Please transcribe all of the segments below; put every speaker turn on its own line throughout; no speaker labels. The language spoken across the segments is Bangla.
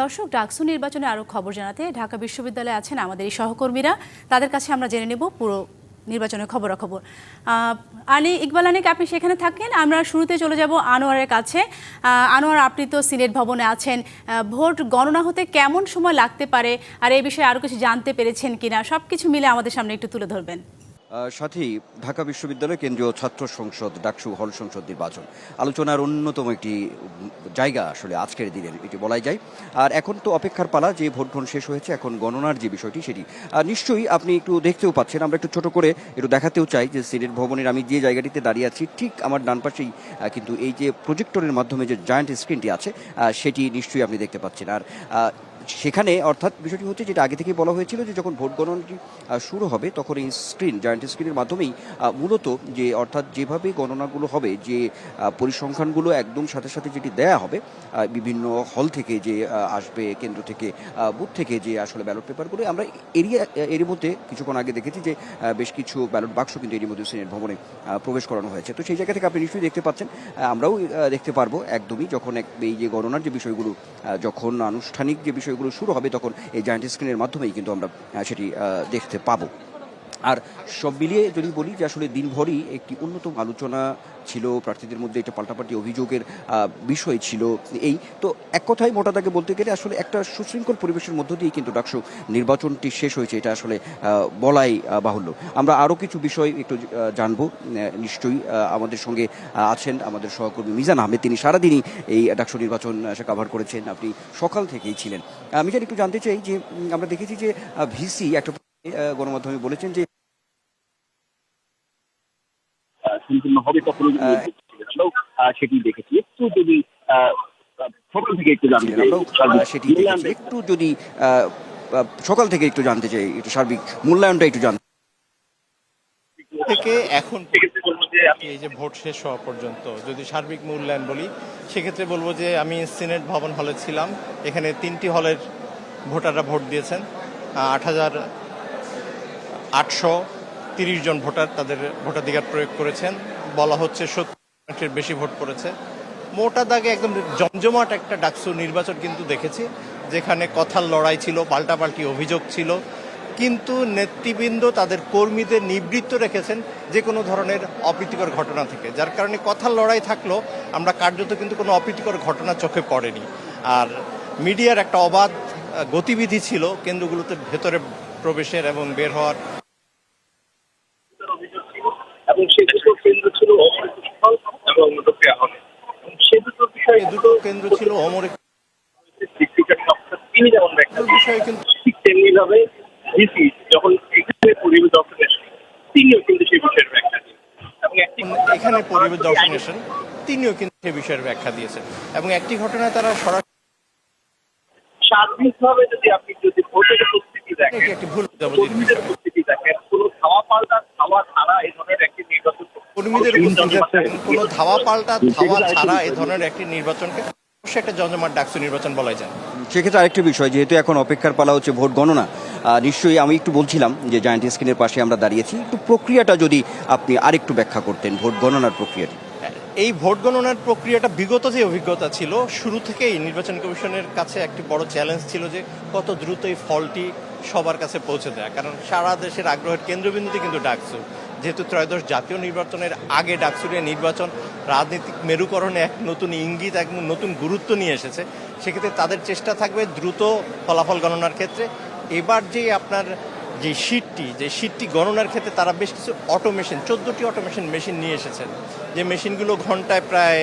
দর্শক, ডাকসু নির্বাচনে আরও খবর জানাতে ঢাকা বিশ্ববিদ্যালয়ে আছেন আমাদের এই সহকর্মীরা। তাদের কাছে আমরা জেনে নেব পুরো নির্বাচনের খবরাখবর। আলী ইকবাল আনিক, আপনি সেখানে থাকেন, আমরা শুরুতে চলে যাব আনোয়ারের কাছে। আনোয়ার, আপনি তো সিনেট ভবনে আছেন। ভোট গণনা হতে কেমন সময় লাগতে পারে? আর এই বিষয়ে আরও কিছু জানতে পেরেছেন কিনা? সব কিছু মিলে আমাদের সামনে একটু তুলে ধরবেন।
সাথেই ঢাকা বিশ্ববিদ্যালয় কেন্দ্রীয় ছাত্র সংসদ, ডাকসু হল সংসদ নির্বাচন। আলোচনার অন্যতম একটি জায়গা আসলে আজকের দিনের, এটি বলাই যায়। আর এখন তো অপেক্ষার পালা, যে ভোট গ্রহণ শেষ হয়েছে, এখন গণনার যে বিষয়টি সেটি। আর নিশ্চয়ই আপনি একটু দেখতেও পাচ্ছেন, আমরা একটু ছোট করে একটু দেখাতেও চাই যে সিনেট ভবনের আমি যে জায়গাটিতে দাঁড়িয়ে আছি, ঠিক আমার ডান পাশেই কিন্তু এই যে প্রজেক্টরের মাধ্যমে যে জায়ান্ট স্ক্রিনটি আছে সেটি নিশ্চয়ই আপনি দেখতে পাচ্ছেন। আর সেখানে অর্থাৎ বিষয়টি হচ্ছে যেটা আগে থেকেই বলা হয়েছিল যে যখন ভোট গণনাটি শুরু হবে, তখন এই স্ক্রিন জয়েন্ট স্ক্রিনের মাধ্যমেই মূলত যে অর্থাৎ যেভাবে গণনাগুলো হবে, যে পরিসংখ্যানগুলো একদম সাথে সাথে যেটি দেয়া হবে বিভিন্ন হল থেকে যে আসবে, কেন্দ্র থেকে বুথ থেকে যে আসলে ব্যালট পেপারগুলো আমরা এরিয়া এর মধ্যে কিছুক্ষণ আগে দেখেছি যে বেশ কিছু ব্যালট বাক্স কিন্তু এর মধ্যে সিনেট ভবনে প্রবেশ করানো হয়েছে। তো সেই জায়গা থেকে আপনি নিশ্চয়ই দেখতে পাচ্ছেন আমরাও দেখতে পারব একদমই যখন এক, এই যে গণনার যে বিষয়গুলো যখন আনুষ্ঠানিক যে বিষয়গুলো শুরু হবে তখন এই জায়ান্ট স্ক্রিনের মাধ্যমেই কিন্তু আমরা সেটি দেখতে পাবো। আর সব মিলিয়ে যদি বলি যে আসলে দিনভরই একটি অন্যতম আলোচনা ছিল, প্রার্থীদের মধ্যে এটা পাল্টাপাল্টি অভিযোগের বিষয় ছিল এই। তো এক কথায় মোটা দাগে বলতে গেলে আসলে একটা সুশৃঙ্খল পরিবেশের মধ্য দিয়েই কিন্তু ডাকসু নির্বাচনটি শেষ হয়েছে, এটা আসলে বলাই বাহুল্য। আমরা আরও কিছু বিষয় একটু জানব নিশ্চয়ই আমাদের সঙ্গে আছেন আমাদের সহকর্মী মিজান আহমেদ। তিনি সারাদিনই এই ডাকসু নির্বাচন কাভার করেছেন। আপনি সকাল থেকেই ছিলেন। আমি জানি একটু জানতে চাই যে আমরা দেখেছি যে ভিসি একটা গণমাধ্যমে বলেছেন যে
সম্পূর্ণ হবে সেটি দেখেছি। একটু যদি সকাল থেকে একটু জানতে চাই
সেটি একটু যদি আহ, আহ, সকাল থেকে একটু জানতে চাই একটু সার্বিক মূল্যায়নটা একটু জানতে
থেকে এখন এই যে ভোট শেষ হওয়া পর্যন্ত যদি সার্বিক মূল্যায়ন বলি সেক্ষেত্রে বলব যে আমি সিনেট ভবন হলে ছিলাম। এখানে তিনটি হলের ভোটাররা ভোট দিয়েছেন। আট হাজার আটশো তিরিশ জন ভোটার তাদের ভোটাধিকার প্রয়োগ করেছেন। বলা হচ্ছে সত্তর বেশি ভোট পড়েছে। মোটা দাগে একদম জমজমাট একটা ডাকসু নির্বাচন কিন্তু দেখেছি, যেখানে কথার লড়াই ছিল, পাল্টাপাল্টি অভিযোগ ছিল। কিন্তু নেতৃবৃন্দ তাদের কর্মীদের নিবৃত্ত রেখেছেন যে কোনো ধরনের অপ্রীতিকর ঘটনা থেকে। যার কারণে কথার লড়াই থাকলেও আমরা কার্যত কিন্তু কোনো অপ্রীতিকর ঘটনা চোখে পড়েনি। আর মিডিয়ার একটা অবাধ গতিবিধি ছিল কেন্দ্রগুলোতে ভেতরে প্রবেশের এবং বের হওয়ার
অভিযোগ ছিল এবং সে দুটো কেন্দ্র ছিল এবং রোকেয়া হলে এবং সে দুটো বিষয়ে
দুটো কেন্দ্র ছিল অমর
তিনি যেমন ব্যাখ্যা
বিষয়ে কিন্তু
ঠিক তেমনি ভাবে ডিসি যখন এখানে পরিবেশ দপ্তর এসে তিনিও কিন্তু সেই বিষয়ের ব্যাখ্যা
এখানে পরিবেশ দর্শন এসেছেন তিনিও কিন্তু সে বিষয়ের ব্যাখ্যা দিয়েছেন। এবং একটি ঘটনায় তারা সরাসরি
সার্বিকভাবে যদি আপনি যদি ভোটের উপস্থিতি দেখেন
একটি ভুল
উপস্থিতি দেখেন কোনো ধাওয়া পাল্টা ধাওয়া ছাড়া এই ধরনের একটি নির্বাচন
কর্মীদের কোনো ধাওয়া পাল্টা ধাওয়া ছাড়া এই ধরনের একটি নির্বাচনকে অবশ্যই একটা জমজমাট ডাকসু নির্বাচন বলাই যায়।
সেক্ষেত্রে আরেকটি বিষয় যেহেতু এখন অপেক্ষার পালা হচ্ছে ভোট গণনা নিশ্চয়ই আমি একটু বলছিলাম যে জায়ান্ট স্ক্রিনের পাশে আমরা দাঁড়িয়েছি একটু প্রক্রিয়াটা যদি আপনি আরেকটু ব্যাখ্যা করতেন ভোট গণনার প্রক্রিয়াটি।
এই ভোট গণনার প্রক্রিয়াটা বিগত যে অভিজ্ঞতা ছিল শুরু থেকেই নির্বাচন কমিশনের কাছে একটি বড় চ্যালেঞ্জ ছিল যে কত দ্রুত এই ফলটি সবার কাছে পৌঁছে দেয়। কারণ সারা দেশের আগ্রহের কেন্দ্রবিন্দুতে কিন্তু ডাকসু। যেহেতু ত্রয়োদশ জাতীয় নির্বাচনের আগে ডাকসুরিয়া নির্বাচন, রাজনৈতিক মেরুকরণে এক নতুন ইঙ্গিত, এক নতুন গুরুত্ব নিয়ে এসেছে। সেক্ষেত্রে তাদের চেষ্টা থাকবে দ্রুত ফলাফল গণনার ক্ষেত্রে। এবার যে আপনার যে শীটটি যে শীটটি গণনার ক্ষেত্রে তারা বেশ কিছু অটোমেশন চোদ্দোটি অটোমেশন মেশিন নিয়ে এসেছেন। যে মেশিনগুলো ঘন্টায় প্রায়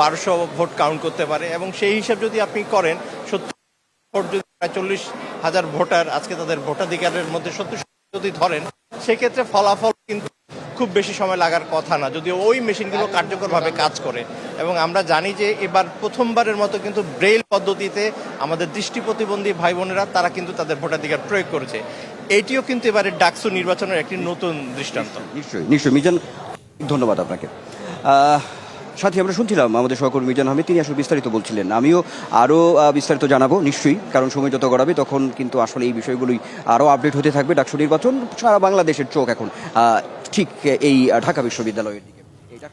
বারোশো ভোট কাউন্ট করতে পারে এবং সেই হিসাব যদি আপনি করেন, সত্তর ভোট যদি প্রায় চল্লিশ হাজার ভোটার, আজকে তাদের ভোটাধিকারের মধ্যে সত্তর যদি ধরেন, সেক্ষেত্রে ফলাফল কিন্তু খুব বেশি সময় লাগার কথা না যদি ওই মেশিনগুলো কার্যকরভাবে কাজ করে। এবং আমরা জানি যে এবার প্রথমবারের মতো কিন্তু ব্রেইল পদ্ধতিতে আমাদের দৃষ্টি প্রতিবন্ধী ভাই বোনেরা, তারা কিন্তু তাদের ভোটাধিকার প্রয়োগ করেছে। এটিও কিন্তু এবারে ডাকসু নির্বাচনের একটি নতুন দৃষ্টান্ত।
নিশ্চয়ই নিশ্চয়ই। মিজান, ধন্যবাদ আপনাকে। সাথী, আমরা শুনছিলাম আমাদের সহকর্মী মিজান আহমেদ, তিনি আসলে বিস্তারিত বলছিলেন। আমিও আরও বিস্তারিত জানাব, নিশ্চয়ই, কারণ সময় যত গড়াবে তখন কিন্তু আসলে এই বিষয়গুলোই আরও আপডেট হতে থাকবে ডাকসু নির্বাচন, সারা বাংলাদেশের চোখ এখন। ঠিক এই ঢাকা বিশ্ববিদ্যালয়ের দিকে।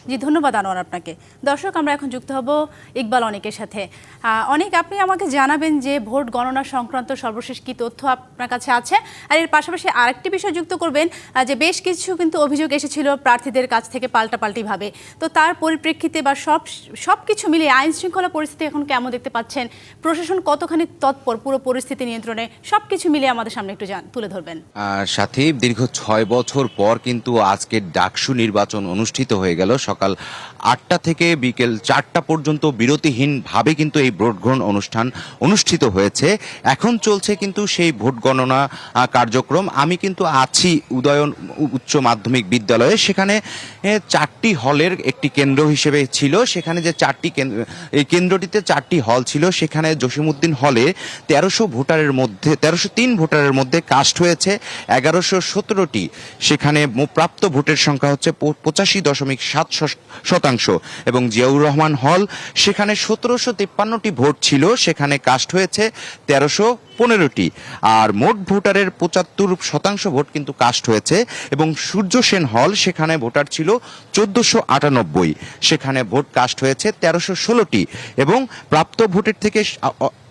জি, ধন্যবাদ আনোয়ার আপনাকে। দর্শক, আমরা এখন যুক্ত হব ইকবাল অনেকের সাথে। অনেক, আপনি আমাকে জানাবেন যে ভোট গণনা সংক্রান্ত সর্বশেষ কি তথ্য আপনার কাছে আছে? আর এর পাশাপাশি আরেকটি বিষয় যুক্ত করবেন যে বেশ কিছু কিন্তু অভিযোগ এসেছিল প্রার্থীদের কাছ থেকে পাল্টাপাল্টিভাবে। তো তার পরিপ্রেক্ষিতে বা সব সব কিছু মিলিয়ে আইন শৃঙ্খলা পরিস্থিতি এখন কেমন দেখতে পাচ্ছেন? প্রশাসন কতখানি তৎপর পুরো পরিস্থিতি নিয়ন্ত্রণে? সব কিছু মিলিয়ে আমাদের সামনে একটু জান- তুলে ধরবেন।
সাথে, দীর্ঘ ছয় বছর পর কিন্তু আজকে ডাকসু নির্বাচন অনুষ্ঠিত হয়ে গেল। সকাল আটটা থেকে বিকেল চারটা পর্যন্ত বিরতিহীনভাবে কিন্তু এই ভোট গ্রহণ অনুষ্ঠান অনুষ্ঠিত হয়েছে। এখন চলছে কিন্তু সেই ভোট গণনা কার্যক্রম। আমি কিন্তু আছি উদয়ন উচ্চ মাধ্যমিক বিদ্যালয়ে। সেখানে চারটি হলের একটি কেন্দ্র হিসেবে ছিল। সেখানে যে চারটি এই কেন্দ্রটিতে চারটি হল ছিল। সেখানে জসিমউদ্দিন হলে তেরোশো ভোটারের মধ্যে, তেরোশো তিন ভোটারের মধ্যে কাস্ট হয়েছে এগারোশো সতেরোটি। সেখানে প্রাপ্ত ভোটের সংখ্যা হচ্ছে পঁচাশি দশমিক সাত শতাংশ। এবং জিয়াউর রহমান হল, সেখানে সতেরোশো তিপ্পান্নটি ভোট ছিল, সেখানে কাস্ট হয়েছে তেরোশো পনেরোটি। আর মোট ভোটারের পঁচাত্তর শতাংশ ভোট কিন্তু কাস্ট হয়েছে, এবং সূর্য সেন হল, সেখানে ভোটার ছিল চোদ্দশো আটানব্বই। সেখানে ভোট কাস্ট হয়েছে তেরোশো ষোলোটি, এবং প্রাপ্ত ভোটের থেকে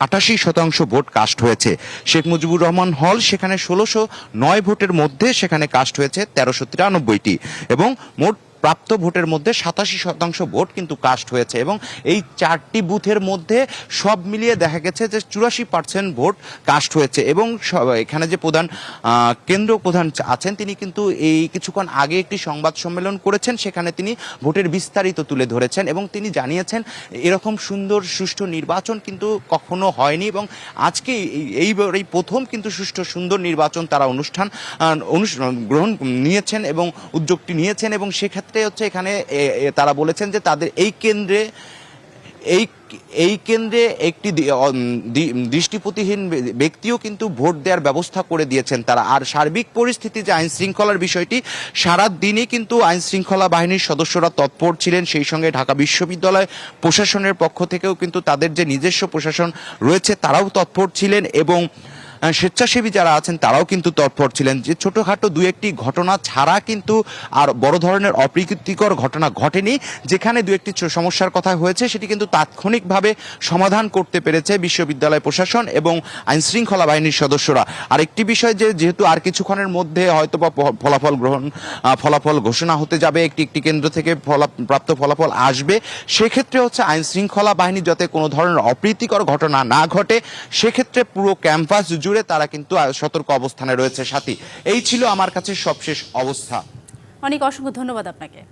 আটাশি শতাংশ ভোট কাস্ট হয়েছে। শেখ মুজিবুর রহমান হল, সেখানে ষোলোশো নয় ভোটের মধ্যে সেখানে কাস্ট হয়েছে তেরোশো তিরানব্বইটি। এবং মোট প্রাপ্ত ভোটের মধ্যে সাতাশি শতাংশ ভোট কিন্তু কাস্ট হয়েছে এবং এই চারটি বুথের মধ্যে সব মিলিয়ে দেখা গেছে যে চুরাশি পার্সেন্ট ভোট কাস্ট হয়েছে এবং এখানে যে প্রধান কেন্দ্র প্রধান আছেন তিনি কিন্তু এই কিছুক্ষণ আগে একটি সংবাদ সম্মেলন করেছেন, সেখানে তিনি ভোটের বিস্তারিত তুলে ধরেছেন এবং তিনি জানিয়েছেন এরকম সুন্দর সুষ্ঠু নির্বাচন কিন্তু কখনো হয়নি এবং আজকে এই- প্রথম কিন্তু সুষ্ঠু সুন্দর নির্বাচন তারা অনুষ্ঠান গ্রহণ নিয়েছেন এবং উদ্যোগটি নিয়েছেন এবং সেক্ষেত্রে হচ্ছে এখানে তারা বলেছেন যে তাদের এই কেন্দ্রে, এই এই কেন্দ্রে একটি দৃষ্টিপ্রতিহীন ব্যক্তিও কিন্তু ভোট দেওয়ার ব্যবস্থা করে দিয়েছেন তারা। আর সার্বিক পরিস্থিতি যে আইন শৃঙ্খলার বিষয়টি, সারা দিনই কিন্তু আইন শৃঙ্খলা বাহিনীর সদস্যরা তৎপর ছিলেন। সেই সঙ্গে ঢাকা বিশ্ববিদ্যালয় প্রশাসনের পক্ষ থেকেও কিন্তু তাদের যে নিজস্ব প্রশাসন রয়েছে, তারাও তৎপর ছিলেন এবং স্বেচ্ছাসেবী যারা আছেন, তারাও কিন্তু তৎপর ছিলেন যে ছোটোখাটো দু একটি ঘটনা ছাড়া কিন্তু আর বড় ধরনের অপ্রীতিকর ঘটনা ঘটেনি। যেখানে দু একটি সমস্যার কথা হয়েছে, সেটি কিন্তু তাৎক্ষণিকভাবে সমাধান করতে পেরেছে বিশ্ববিদ্যালয় প্রশাসন এবং আইনশৃঙ্খলা বাহিনীর সদস্যরা। আর একটি বিষয় যে, যেহেতু আর কিছুক্ষণের মধ্যে হয়তো বা ফলাফল গ্রহণ ফলাফল ঘোষণা হতে যাবে, একটি একটি কেন্দ্র থেকে প্রাপ্ত ফলাফল আসবে, সেক্ষেত্রে হচ্ছে আইনশৃঙ্খলা বাহিনী যাতে কোনো ধরনের অপ্রীতিকর ঘটনা না ঘটে, সেক্ষেত্রে পুরো ক্যাম্পাস জুড়ে তারা কিন্তু সতর্ক অবস্থানে রয়েছে সাথী। এই ছিল আমার কাছে সবশেষ অবস্থা।
অনেক অসংখ্য ধন্যবাদ আপনাকে।